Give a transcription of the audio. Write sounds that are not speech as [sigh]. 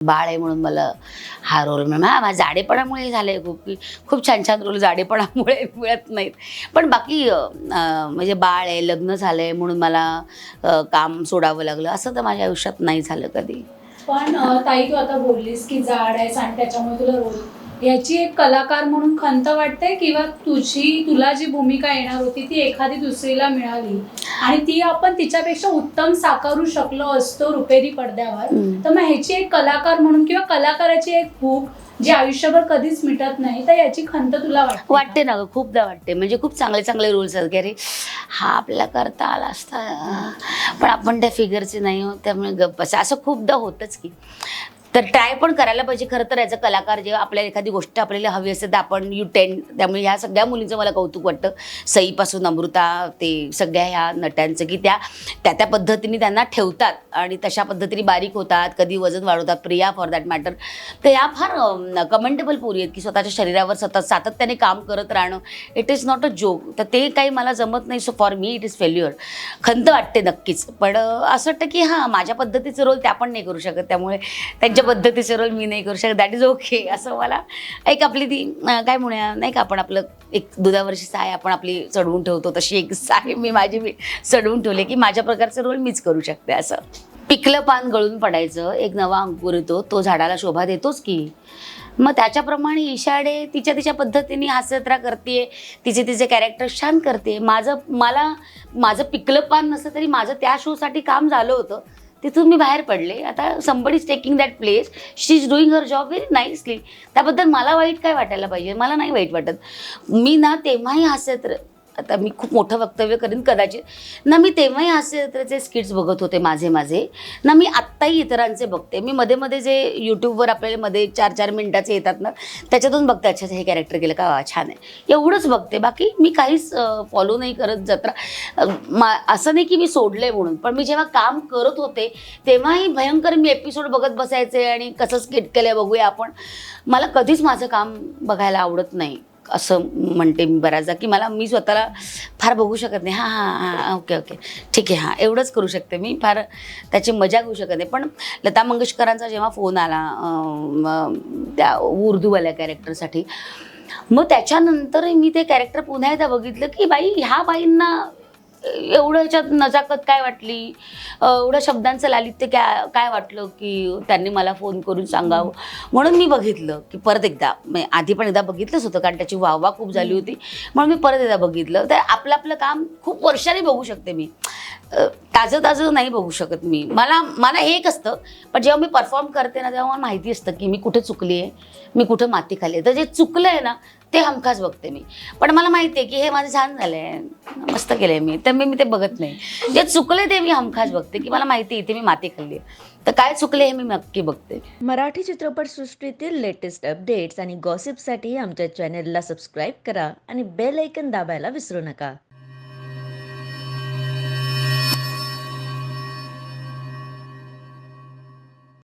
बाळ आहे म्हणून मला हा रोल मिळणार हा माझ्या जाडेपणामुळे झालं आहे खूप. खूप छान छान रोल जाडेपणामुळे [laughs] मिळत नाहीत. पण बाकी म्हणजे बाळ आहे लग्न झालं आहे म्हणून मला काम सोडावं लागलं. असं तर माझ्या आयुष्यात नाही झालं कधी. पण ताई तू आता बोललीस की जाड आहे आणि त्याच्यामुळे तुला रोल याची एक कलाकार म्हणून खंत वाटते किंवा तुझी तुला जी भूमिका येणार होती ती एखादी दुसरीला मिळाली. आणि ती आपण तिच्यापेक्षा उत्तम साकारू शकलो असतो रुपेरी पडद्यावर. तर मग ह्याची एक कलाकार म्हणून किंवा कलाकाराची एक भूक जी आयुष्यभर कधीच मिटत नाही तर याची खंत तुला वाटते ना खूपदा वाटते. म्हणजे खूप चांगले चांगले रोल्स आहेत की अरे हा आपल्याला करता आला असता. पण आपण त्या फिगरचे नाही होत त्यामुळे गप्प असं असं खूपदा होतच की. तर ट्राय पण करायला पाहिजे. खरं तर याचं कलाकार जेव्हा आपल्याला एखादी गोष्ट आपल्याला हवी असते तर आपण यू टेन त्यामुळे ह्या सगळ्या मुलींचं मला कौतुक वाटतं. सईपासून अमृता ते सगळ्या ह्या नट्यांचं की त्या त्या त्या पद्धतीने त्यांना ठेवतात आणि तशा पद्धतीने बारीक होतात कधी वजन वाढवतात. प्रिया फॉर दॅट मॅटर तर या फार कमेंटेबल पोरी आहेत की स्वतःच्या शरीरावर सतत सातत्याने काम करत राहणं it is not a joke तर ते काही मला जमत नाही. So for me it is failure खंत वाटते नक्कीच. पण असं वाटतं की हां माझ्या पद्धतीचं रोल त्या पण नाही करू शकत. त्यामुळे त्यांच्या पद्धतीचे रोल मी नाही करू शकत. दॅट इज ओके असं मला एक आपली ती काय म्हणूया नाही का आपण आपलं एक दुधावरची साय आपण आपली चढवून ठेवतो तशी एक साय मी माझी मी चढवून ठेवली की माझ्या प्रकारचे रोल मीच करू शकते असं. पिकलं पान गळून पडायचं एक नवा अंकुर येतो तो झाडाला शोभा देतोच की. मग त्याच्याप्रमाणे ईशाडे तिच्या तिच्या पद्धतीने हास्यत्रा करते तिचे तिचे कॅरेक्टर छान करते माझं मला माझं पिकलं पान नसतं तरी माझं त्या शोसाठी काम झालं होतं. तिथून मी बाहेर पडले. आता somebody is taking that place she is doing her job very nicely त्याबद्दल मला वाईट काय वाटायला पाहिजे? मला नाही वाईट वाटत. मी ना तेव्हाही हास्यत्र आता मी खूप मोठं वक्तव्य करीन कदाचित. ना मी तेव्हाही हास्यचित्राचे स्किट्स बघत होते माझे माझे. ना मी आत्ताही इतरांचे बघते. मी मध्ये मध्ये जे यूट्यूबवर आपल्याला मध्ये चार चार मिनिटाचे येतात ना त्याच्यातून बघते. अच्छा हे कॅरेक्टर केलं का? छान आहे. एवढंच बघते. बाकी मी काहीच फॉलो नाही करत जत्रा. मा असं नाही की मी सोडलंय म्हणून. पण मी जेव्हा काम करत होते तेव्हाही भयंकर मी एपिसोड बघत बसायचे आणि कसं स्किट केलं बघूया आपण. मला कधीच माझं काम बघायला आवडत नाही. असं म्हणते मी बऱ्याचदा की मला मी स्वतःला फार बघू शकत नाही. हां हां हां ओके ओके. ठीक आहे हां एवढंच करू शकते मी. फार त्याची मजा घेऊ शकत नाही. पण लता मंगेशकरांचा जेव्हा फोन आला त्या उर्दूवाल्या कॅरेक्टरसाठी मग त्याच्यानंतर मी ते कॅरेक्टर पुन्हा एकदा बघितलं की बाई ह्या बाईंना एवढं याच्यात नजाकत काय वाटली? एवढ्या एवढं शब्दांचं लालित्य काय काय वाटलं की त्यांनी मला फोन करून सांगावं? म्हणून मी बघितलं की परत एकदा आधी पण एकदा बघितलंच होतं कारण त्याची वाहवा खूप झाली होती. म्हणून मी परत एकदा बघितलं. तर आपलं आपलं काम खूप वर्षाने बघू शकते मी. ताजं ताजं नाही बघू शकत मी. मला मला हे एक असतं पण जेव्हा मी परफॉर्म करते ना तेव्हा मला माहिती असतं की मी कुठे चुकली आहे मी कुठं माती खाली आहे. तर जे चुकलं आहे ना ते हमखास बघते मी. पण मला माहिती आहे की हे माझं छान झालं आहे मस्त केलं आहे मी. तर त्यामुळे मी ते बघत नाही. जे चुकले ते मी हमखास बघते की मला माहिती आहे इथे मी माती खाल्ली तर काय चुकले हे मी नक्की बघते. मराठी चित्रपटसृष्टीतील लेटेस्ट अपडेट्स आणि गॉसिपसाठी आमच्या चॅनेलला सबस्क्राईब करा आणि बेल ऐकन दाबायला विसरू नका.